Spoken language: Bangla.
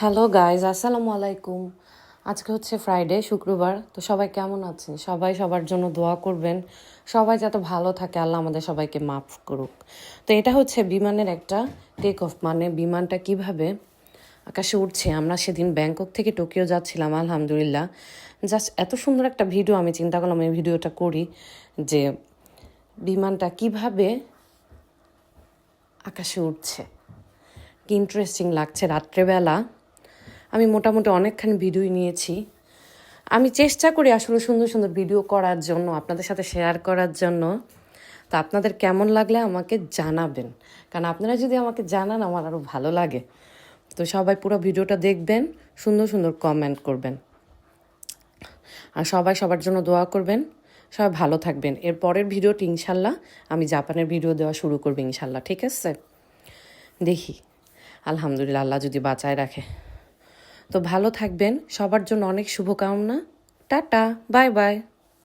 হ্যালো গাইজ আসসালামু আলাইকুম আজকে হচ্ছে ফ্রাইডে শুক্রবার। তো সবাই কেমন আছেন? সবাই সবার জন্য দোয়া করবেন। সবাই যাতে ভালো থাকে, আল্লাহ আমাদের সবাইকে মাফ করুক। তো এটা হচ্ছে বিমানের একটা টেক অফ মানে বিমানটা কীভাবে আকাশে উঠছে আমরা সেদিন ব্যাংকক থেকে টোকিও যাচ্ছিলাম, আলহামদুলিল্লাহ। জাস্ট এত সুন্দর একটা ভিডিও আমি চিন্তা করলাম এই ভিডিওটা করি যে বিমানটা কীভাবে আকাশে উঠছে কি ইন্টারেস্টিং লাগছে। রাত্রেবেলা আমি মোটামুটি অনেকখানি ভিডিও নিয়েছি। আমি চেষ্টা করি আসলে সুন্দর সুন্দর ভিডিও করার জন্য, আপনাদের সাথে শেয়ার করার জন্য। তো আপনাদের কেমন লাগলে আমাকে জানাবেন। কারণ আপনারা যদি আমাকে জানান, আমার আরও ভালো লাগে। তো সবাই পুরো ভিডিওটা দেখবেন, সুন্দর সুন্দর কমেন্ট করবেন। আর সবাই সবার জন্য দোয়া করবেন। সবাই ভালো থাকবেন। এর পরের ভিডিওটি ইনশাল্লাহ আমি জাপানের ভিডিও দেওয়া শুরু করব ইনশাল্লাহ, ঠিক আছে? দেখি। আলহামদুলিল্লাহ, আল্লাহ যদি বাঁচায় রাখে। তো ভালো থাকবেন। সবার জন্য অনেক শুভকামনা। Tata bye bye.